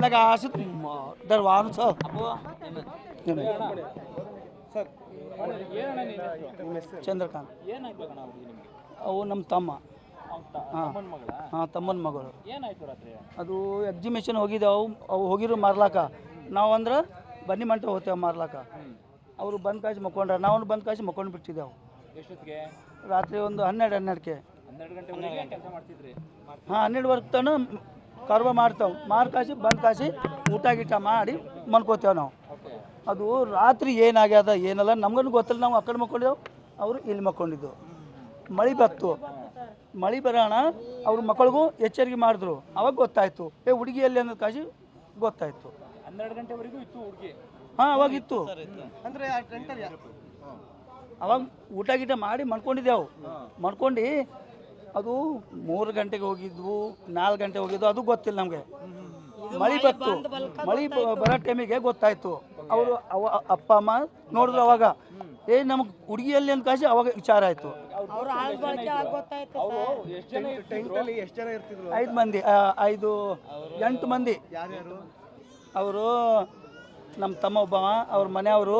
लगा असं दरवान सर ಚಂದ್ರಕಾಂತ್ ಏನಾಗ್ಬೇಕಣ್ಣ ಅವ್ರಿಗೆ ನಿಮಗೆ ಅವು ನಮ್ಮ ತಮ್ಮ ಹಾಂ ಅಮ್ಮನ ಮಗಳ ಹಾಂ ತಮ್ಮನ ಮಗಳು ಏನಾಯ್ತು ರಾತ್ರಿ ಅದು ಎಕ್ಸಿಬಿಷನ್ ಹೋಗಿದ್ದೆವು ಅವು ಹೋಗಿರು ಮಾರ್ಲಾಕ ನಾವು ಅಂದ್ರೆ ಬನ್ನಿ ಮಂಟ ಹೋಗ್ತೇವೆ ಮಾರ್ಲಾಕ ಅವರು ಬಂದ್ ಕಾಸಿ ಮಕ್ಕೊಂಡ್ರ ನಾವು ಬಂದ್ ಕಾಸಿ ಮಕ್ಕೊಂಡು ಬಿಟ್ಟಿದ್ದೆವು ಎಷ್ಟೊತ್ತಿಗೆ? ರಾತ್ರಿ ಒಂದು ಹನ್ನೆರಡು ಹನ್ನೆರಡಕ್ಕೆ ಹನ್ನೆರಡು ವರ್ಗ ಕೆಲಸ ಮಾಡ್ತಿದ್ರಿ? ಹಾಂ ಹನ್ನೆರಡುವರೆಗೆ ತನ ಕಾರವಾರ ಮಾಡ್ತಾವೆ. ಮಾರು ಕಾಸಿ ಬಂದ್ ಕಾಸಿ ಊಟ ಗೀಟ ಮಾಡಿ ಮನ್ಕೋತೇವೆ ನಾವು. ಅದು ರಾತ್ರಿ ಏನಾಗ್ಯದ ಏನಲ್ಲ ನಮ್ಗೂ ಗೊತ್ತಿಲ್ಲ. ನಾವು ಅಕ್ಕಡೆ ಕಡೆ ಮಕ್ಕೊಂಡಿದ್ದೆವು ಅವರು ಇಲ್ಲಿ ಮಕ್ಕೊಂಡಿದ್ದು. ಮಳೆ ಬತ್ತು ಮಳೆ ಬರೋಣ ಅವ್ರ ಮಕ್ಕಳಿಗೂ ಎಚ್ಚರಿಕೆ ಮಾಡಿದ್ರು. ಅವಾಗ ಗೊತ್ತಾಯ್ತು. ಏ ಹುಡುಗಿ ಎಲ್ಲಿ ಅನ್ನೋದು ಕಾಸಿ ಗೊತ್ತಾಯ್ತು. ಹನ್ನೆರಡು ಗಂಟೆವರೆಗೂ ಇತ್ತು ಹುಡುಗಿ? ಹಾಂ ಅವಾಗಿತ್ತು ಅಂದ್ರೆ ಅವಾಗ ಊಟ ಗೀಟ ಮಾಡಿ ಮನ್ಕೊಂಡಿದ್ದೆವು ಮನ್ಕೊಂಡು ಅದು ಮೂರು ಗಂಟೆಗೆ ಹೋಗಿದ್ವು ನಾಲ್ಕು ಗಂಟೆ ಹೋಗಿದ್ವು ಅದು ಗೊತ್ತಿಲ್ಲ ನಮಗೆ. ಮಳೆ ಬತ್ತು ಮಳೆ ಬರೋ ಟೈಮಿಗೆ ಗೊತ್ತಾಯ್ತು. ಅವರು ಅವ ಅಪ್ಪ ಅಮ್ಮ ನೋಡಿದ್ರು ಅವಾಗ. ಏ ನಮಗೆ ಹುಡುಗಿಯಲ್ಲಿ ಅಂತ ಕಾಸಿ ಅವಾಗ ವಿಚಾರ ಆಯಿತು. ಅವರು ಎಷ್ಟು ಜನ ಟೆಂಟಲ್ಲಿ ಎಷ್ಟು ಜನ ಇರ್ತಿದ್ರು ಐದು ಮಂದಿ ಐದು ಎಂಟು ಮಂದಿ. ಅವರು ನಮ್ಮ ತಮ್ಮ ಒಬ್ಬ ಅವ್ರ ಮನೆಯವರು.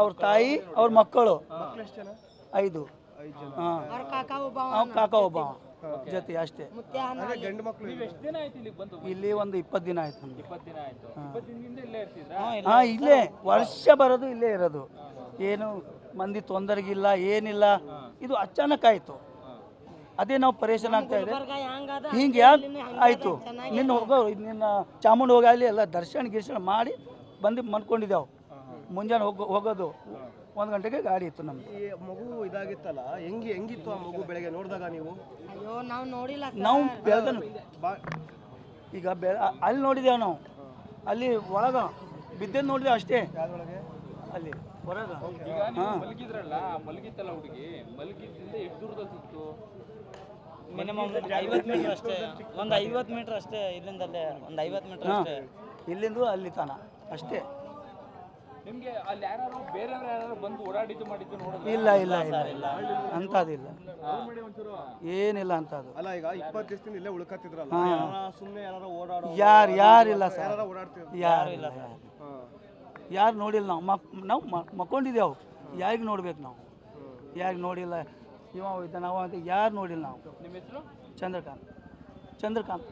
ಅವ್ರ ತಾಯಿ ಅವ್ರ ಮಕ್ಕಳು. ಮಕ್ಳು ಎಷ್ಟು ಜನ? ಐದು. ಐದು ಜನ. ಹಾಂ. ಕಾಕ ಒಬ್ಬ ಜೊತೆ ಅಷ್ಟೇ. ಅಂದ್ರೆ ಗಂಡು ಮಕ್ಳು ನೀವು ಎಷ್ಟು ದಿನ ಆಯ್ತು ಇಲ್ಲಿಗೆ ಬಂದು? ಇಲ್ಲಿ ಒಂದು ಇಪ್ಪತ್ತು ದಿನ ಆಯ್ತು ನಮ್ಗೆ ಇಪ್ಪತ್ತು ದಿನ ಆಯ್ತು. ಇಪ್ಪತ್ತು ದಿನದಿಂದ ಇಲ್ಲೇ ಇರ್ತಿದ್ರಾ? ಹಾಂ ಇಲ್ಲೇ ವರ್ಷ ಬರೋದು ಇಲ್ಲೇ ಇರೋದು. ಏನು ಮಂದಿ ತೊಂದರೆಗಿಲ್ಲ ಏನಿಲ್ಲ. ಇದು ಅಚಾನಕ್ ಆಯಿತು. ಅದೇ ನಾವು ಪರೇಶಾನ್ ಆಗ್ತಾ ಇದೆ ಹಿಂಗೆ ಯಾಕೆ ಆಯಿತು. ನಿನ್ನ ಹೋಗೋ ನಿನ್ನ ಚಾಮುಂಡಿ ಹೋಗಿ ಅಲ್ಲಿ ಎಲ್ಲ ದರ್ಶನ ಗಿರ್ಶನ ಮಾಡಿ ಬಂದು ಮನ್ಕೊಂಡಿದ್ದೆವು ಮುಂಜಾನೆ ಹೋಗೋ ಹೋಗೋದು. ಒಂದು ಗಂಟೆಗೆ ಗಾಡಿ ಇತ್ತು ನಮ್ಮ ಈ ಮಗು ಇದಾಗಿತ್ತಲ್ಲ ಹೆಂಗೆ ಹೆಂಗಿತ್ತು ಆ ಮಗು ಬೆಳಗ್ಗೆ ನೋಡಿದಾಗ ನೀವು? ಅಯ್ಯೋ ನಾವು ನೋಡಿಲ್ಲ ನಾವು ಬೆಳಗನು ಬಾ. ಈಗ ಬೆಳ ಅಲ್ಲಿ ನೋಡಿದ್ದೇವೆ ನಾವು? ಅಲ್ಲಿ ಒಳಗ ಬಿದ್ದದ್ದು ನೋಡಿದೆ ಅಷ್ಟೇ. ಯಾವ್ದ್ರೊಳಗೆ ಅಲ್ಲಿ ಹೊರಗ. ಈಗ ನೀವು ಮಲಗಿದ್ರಲ್ಲ ಮಲಗಿತ್ತಲ್ಲ ಹುಡುಗಿ ಮಲಗಿದ್ದಿಂದ ಎಷ್ಟು ದೂರದಲ್ಲಿ ಸಿಕ್ತು? ಮಿನಿಮಮ್ ಐವತ್ತು ಮೀಟರ್ ಅಷ್ಟೇ. ಒಂದು ಐವತ್ತು ಮೀಟರ್ ಅಷ್ಟೇ ಇಲ್ಲಿಂದಲ್ಲೇ ಒಂದು ಐವತ್ತು ಮೀಟರ್ ಹಾಂ. ಅಷ್ಟೇ. ಇಲ್ಲಿಂದ ಅಲ್ಲಿ ತಾನ ಅಷ್ಟೇ. ನಿಮ್ಗೆ ಅಲ್ಲಿ ಯಾರು ಬೇರೆಯವ್ರು ಯಾರು ಬಂದು ಓಡಾಡಿದ್ದು ಮಾಡಿದ್ದು ನೋಡಿದ್ರೆ ಇಲ್ಲ ಇಲ್ಲ ಇಲ್ಲ ಅಂತದಿಲ್ಲ ಏನಿಲ್ಲ ಅಂಥದ್ದು. ಅಲ್ಲ ಈಗ ಇಪ್ಪತ್ತು ದಿವಸದಿಂದ ಇಲ್ಲೇ ಉಳ್ಕತ್ತಿದ್ರಲ್ಲ ಹಾ. ಯಾರ ಸುಮ್ಮನೆ ಯಾರು ಓಡಾಡೋ ಯಾರು ಯಾರಿಲ್ಲ ಸರ್. ಯಾರು ಓಡಾಡ್ತಿದ್ರು ಯಾರು ಇಲ್ಲ ಯಾರು ನೋಡಿಲ್ಲ ನಾವು. ಮಕ್ ನಾವು ಮಕ್- ಮಕ್ಕೊಂಡಿದ್ದೆವು ಯಾರಿಗೆ ನೋಡ್ಬೇಕು ನಾವು? ಯಾರಿಗೆ ನೋಡಿಲ್ಲ? ಇವ ಇದ್ದ ನಾವು ಅಂತ ಯಾರು ನೋಡಿಲ್ಲ ನಾವು? ನಿಮ್ಮ ಹೆಸರು? ಚಂದ್ರಕಾಂತ್. ಚಂದ್ರಕಾಂತ್.